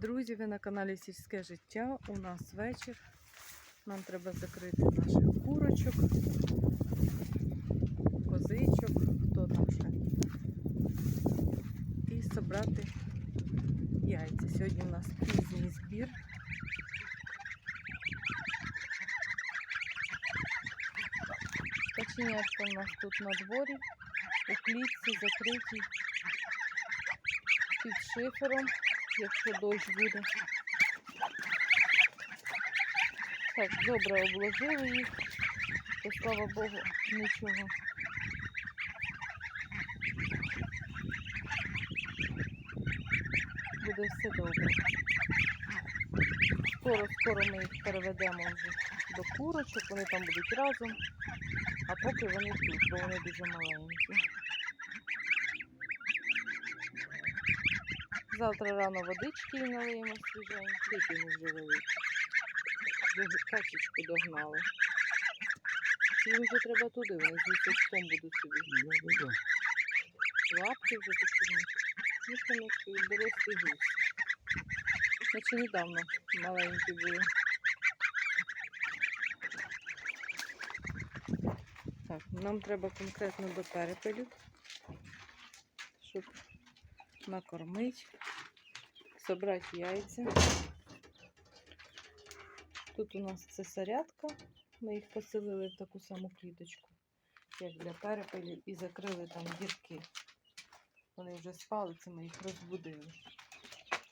Друзі, ви на каналі Сільське життя. У нас вечір. Нам треба закрити наших курочок, козичок, хто там ще. І зібрати яйця. Сьогодні у нас пізній збір. Каченятка у нас тут на дворі, у клітці закритій під шифером, якщо дощ буде. Так, добре обложили їх, то слава Богу, нічого. Буде все добре. Скоро, скоро ми їх переведемо вже до курочок, вони там будуть разом, а поки вони тут, бо вони дуже маленькі. Завтра рано водички налиємо свіженькі, які вже великі. Качечку догнали. Їм вже треба туди, вони з лісочком будуть собі. Лапки вже такі. Ну, там як дорослі гуси. Наче недавно маленькі були. Так, нам треба конкретно до перепелю, щоб накормити, собрати яйця. Тут у нас це зарядка. Ми їх поселили в таку саму кліточку, як для перепелів, і закрили там дірки. Вони вже спали, це ми їх розбудили.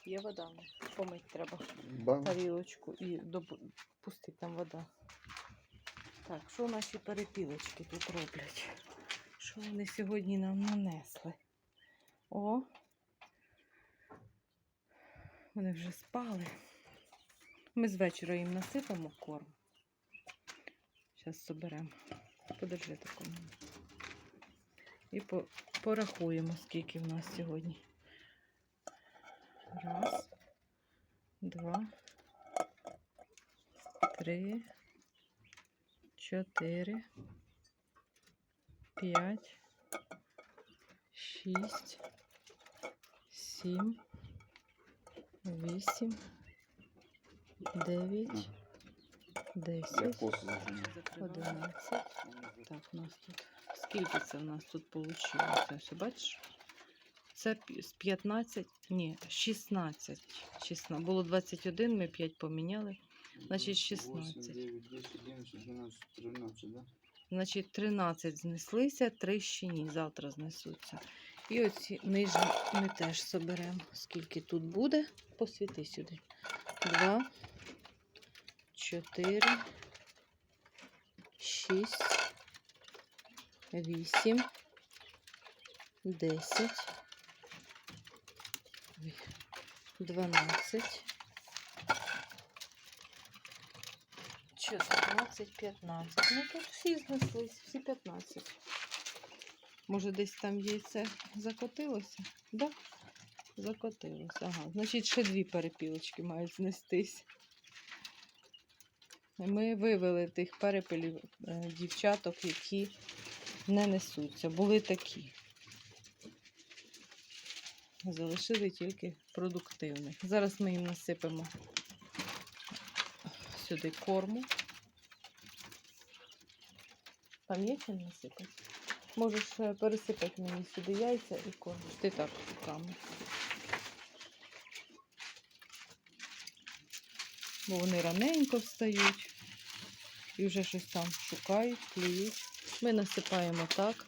Є вода, помить треба Бам. тарілочку і допустити там вода. Так, що наші перепілочки тут роблять? Що вони сьогодні нам нанесли? О! Вони вже спали. Ми з вечора їм насипемо корм. Зараз соберемо. Подержи таку. І по, порахуємо, скільки в нас сьогодні. Раз, два, три, чотири, п'ять, шість, сім, вісім, дев'ять, десять, одинадцять. Так, у нас тут. Скільки це у нас тут вийшло? Ось, бачиш? Це з 15, ні, 16. 16. Було 21, ми 5 поміняли. Значить, 16. 8, 9, 10, 11, 12, 13, да? Значить, 13 знеслися, 3 ще ні, завтра знесуться. І оці нижні ми теж соберемо. Скільки тут буде? Посвіти сюди. 2, 4, 6, 8, 10, 12, 14, 15. Ну тут всі знеслись, всі 15. Може, десь там яйце закотилося? Да? Закотилося. Ага. Значить, ще дві перепілочки мають знестись. Ми вивели тих перепелів е, дівчаток, які не несуться. Були такі. Залишили тільки продуктивних. Зараз ми їм насипемо сюди корму. Там насипати? Можеш е, пересипати мені сюди яйця і корм. Ти так руками. Бо вони раненько встають і вже щось там шукають, клюють. Ми насипаємо так.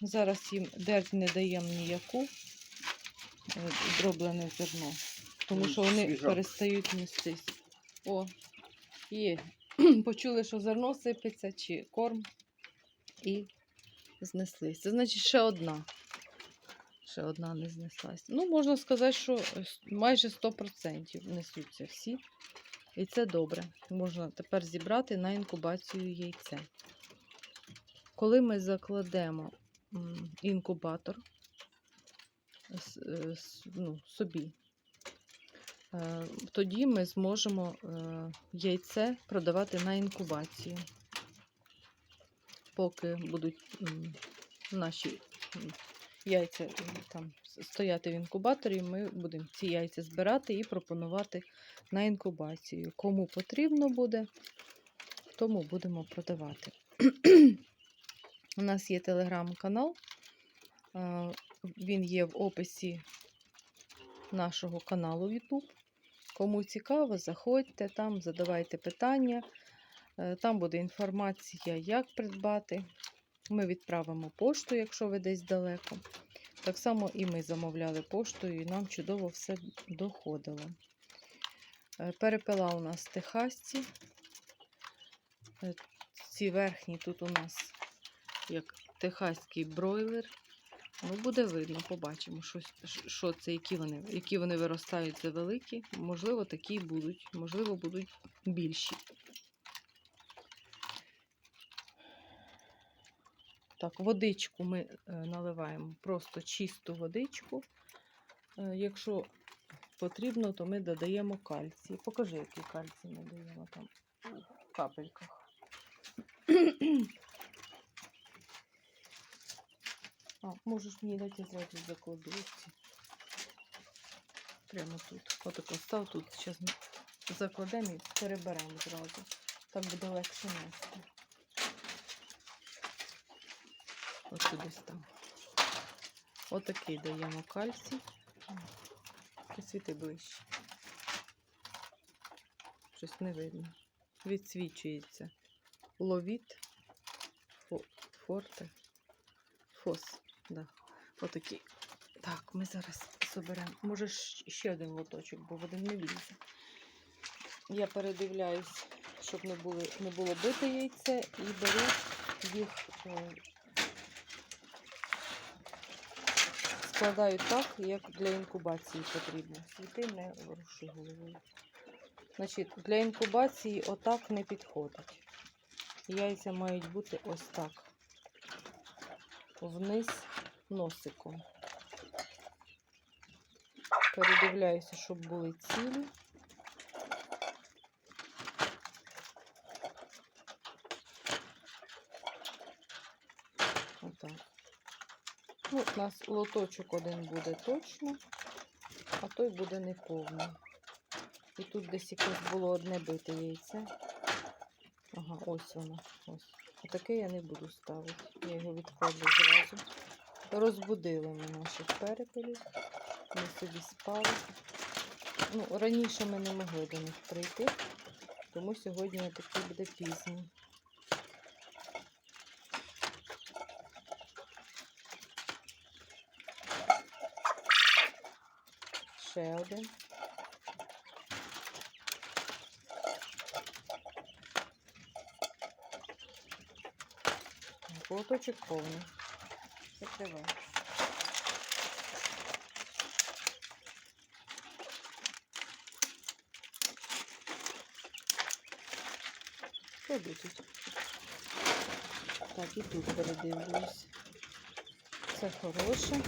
Зараз їм дерть не даємо ніяку е, дроблене зерно, тому що вони перестають нестись. О, є. Почули, що зерно сипеться чи корм і знеслись. Це значить ще одна. Ще одна не знеслась. Ну, можна сказати, що е, майже 100% несуться всі. І це добре. Можна тепер зібрати на інкубацію яйця. Коли ми закладемо інкубатор е, ну, собі, тоді ми зможемо е, яйце продавати на інкубацію. Поки будуть наші яйця е, там стояти в інкубаторі, ми будемо ці яйця збирати і пропонувати на інкубацію. Кому потрібно буде, тому будемо продавати. У нас є телеграм-канал. е, Він є в описі нашого каналу YouTube. Кому цікаво, заходьте там, задавайте питання. Е, Там буде інформація, як придбати. Ми відправимо пошту, якщо ви десь далеко. Так само і ми замовляли поштою, і нам чудово все доходило. Е, Перепила у нас техасці. Е, Ці верхні тут у нас як техаський бройлер. Ну, буде видно, побачимо, що, що це, які вони, які вони виростають за великі. Можливо, такі будуть, можливо, будуть більші. Так, водичку ми е, наливаємо просто чисту водичку. Е, Якщо потрібно, то ми додаємо кальцій. Покажи, який кальцій ми даємо там у капельках. А, можеш мені дати зразу закладу. Прямо тут. Отако став тут. Зараз закладемо і переберемо зразу. Так буде легше нести. От сюди став. Отакий даємо кальцій. Посвіти ближче. Щось не видно. Відсвічується. Ловіт. Фо- Форте. Фос. Да. Отакий. Так, ми зараз соберемо. Може ще один лоточок, бо в один не влізе. Я передивляюсь, щоб не, були, не було бите яйце, і беру їх, е, складаю так, як для інкубації потрібно. Світи не воруши головою. Значить, для інкубації отак не підходить. Яйця мають бути ось так. Вниз носиком. Передивляюся, щоб були цілі. Отак. Ну, у нас лоточок один буде точно, а той буде неповний. І тут десь якесь було одне бите яйце. Ага, ось воно. Ось. Отаке я не буду ставити. Я його відкладу зразу. Розбудили ми наших перепелів. Ми собі спали. Ну, раніше ми не могли до них прийти, тому сьогодні такий буде пізній. Ще один. Так, повний. Закривай. Що тут? Так, і тут передивлюсь. Це хороше.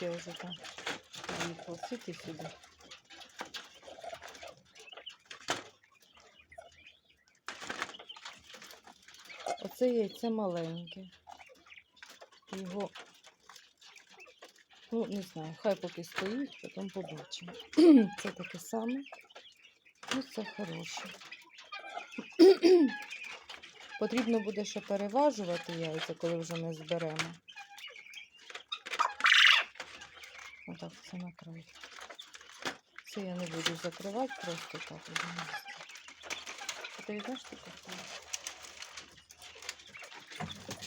Я вже там їхав. Сиди сюди. Оце яйце маленьке. Його, ну, не знаю, хай поки стоїть, потім побачимо. Це таке саме. Ну, це хороше. Потрібно буде ще переважувати яйця, коли вже ми зберемо. Отак це накрити. Це я не буду закривати, просто так буду нести. А Ти візьмеш?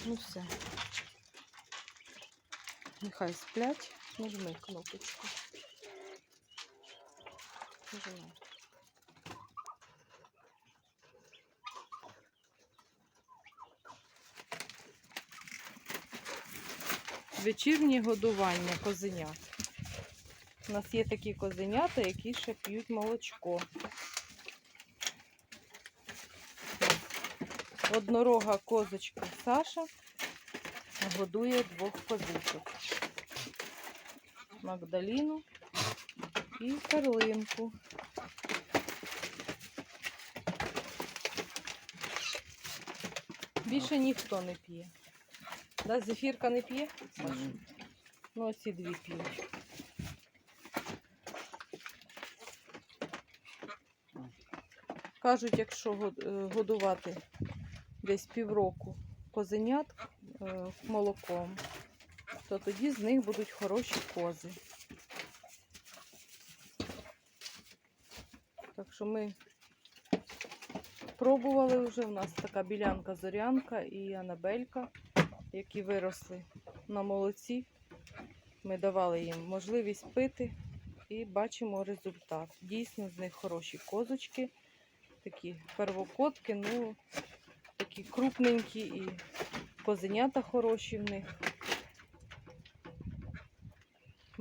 Ну все. Нехай сплять. Нажми кнопочку. Нажимай. Вечірнє годування козенят. У нас є такі козенята, які ще п'ють молочко. Однорога козочка Саша годує двох козичок. Магдаліну і Карлинку. Більше ніхто не п'є. Да, зефірка не п'є? Саша? Мгм. Ну, оці дві п'ють. Кажуть, якщо е, годувати десь півроку козенят е, молоком, то тоді з них будуть хороші кози. Так що ми пробували вже. У нас така білянка зорянка і Анабелька, які виросли на молоці. Ми давали їм можливість пити і бачимо результат. Дійсно, з них хороші козочки, такі первокотки, ну такі крупненькі і козенята хороші в них.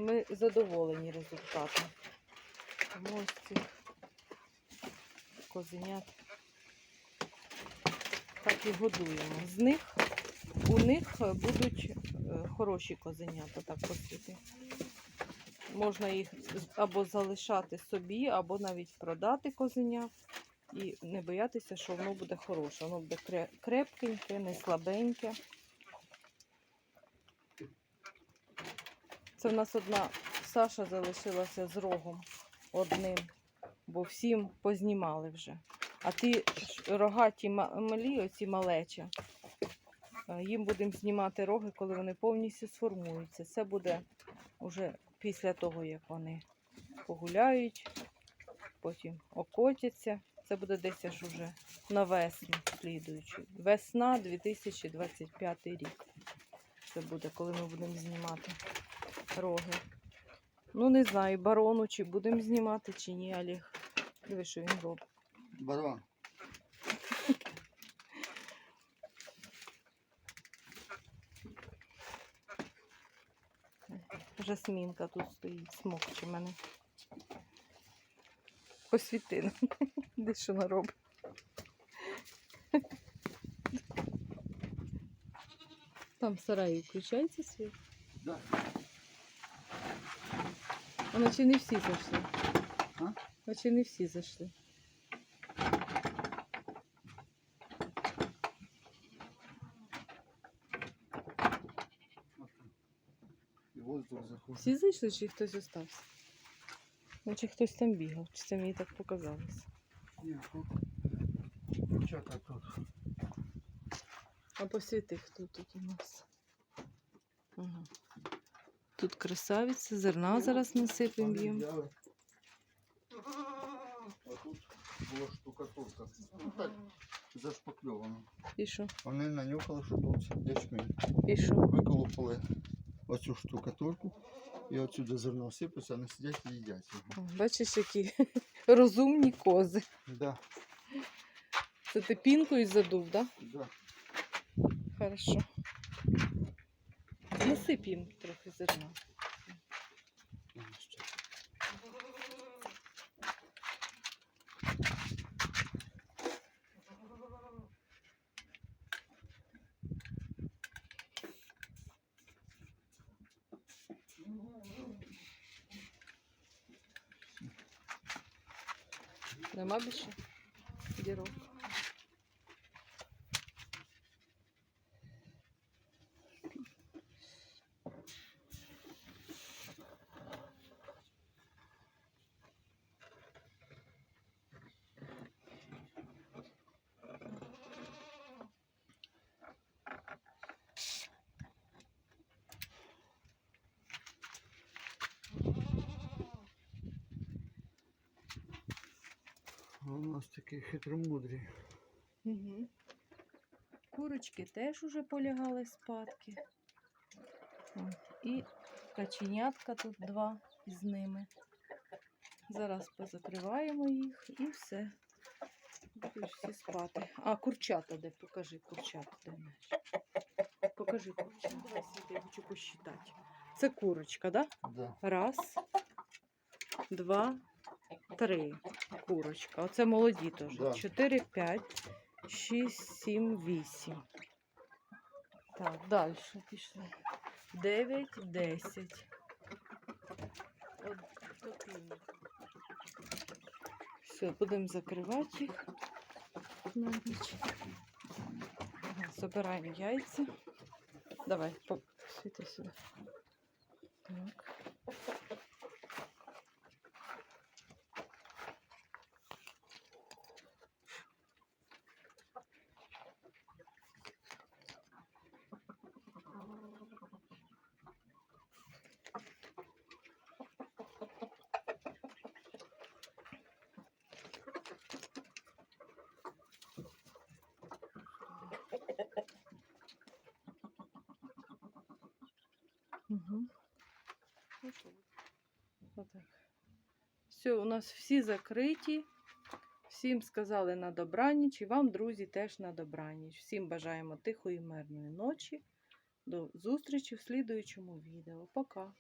Ми задоволені результатом. Тому ось цих козенят так і годуємо. З них у них будуть е, хороші козенята, так посити. Можна їх або залишати собі, або навіть продати козеня і не боятися, що воно буде хороше. Воно буде кре- крепкеньке, не слабеньке. Це в нас одна Саша залишилася з рогом одним, бо всім познімали вже. А ті рогаті малі, оці малеча, е, їм будемо знімати роги, коли вони повністю сформуються. Це буде вже після того, як вони погуляють, потім окотяться. Це буде десь аж уже на весну слідуючу. Весна 2025 рік. Це буде, коли ми будемо знімати роги. Ну, не знаю, барону, чи будемо знімати, чи ні, Олег. Диви, що він робить. Барон. Жасмінка тут стоїть, смокче мене. Посвіти. Де що вона робить? Там в сараї включається світ. Да. А наче не всі зайшли. А? Наче не всі зайшли. І воздух заходить. Всі зайшли, чи хтось остався? Наче хтось там бігав, чи це мені так показалось. Ні, тут дівчата тут. А посвіти, хто тут у нас? Ага. Тут красавиця, зерна зараз насипемо Вони їм. А тут була штукатурка. Ну так, зашпакльовано. І що? Вони нанюхали, що тут ячмінь. І що? Виколупали оцю штукатурку і отсюди зерно сипеться, вони сидять і їдять його. Бачиш, які розумні кози. Да, Це ти пінкою задув, так? да. Да? Хорошо. Насип їм трохи зерна. Ага, ще. Нема більше дірок. У нас такі хитромудрі. Угу. Курочки теж уже полягали спадки. І каченятка тут два з ними. Зараз позакриваємо їх і все. Будуть всі спати. А, курчата де? Покажи курчата, де маєш. Покажи курчата. Я хочу посчитати. Це курочка, так? Да? Да. Раз, два, три. Курочка. Оце молоді теж. Да. Чотири, п'ять, шість, сім, вісім. Так, далі пішли. Дев'ять, десять. От такий. Все, будемо закривати їх на ніч. Забираємо яйця. Давай, світи сюди. Угу. Отак. Все, у нас всі закриті. Всім сказали на добраніч і вам, друзі, теж на добраніч. Всім бажаємо тихої мирної ночі. До зустрічі в слідуючому відео. Пока!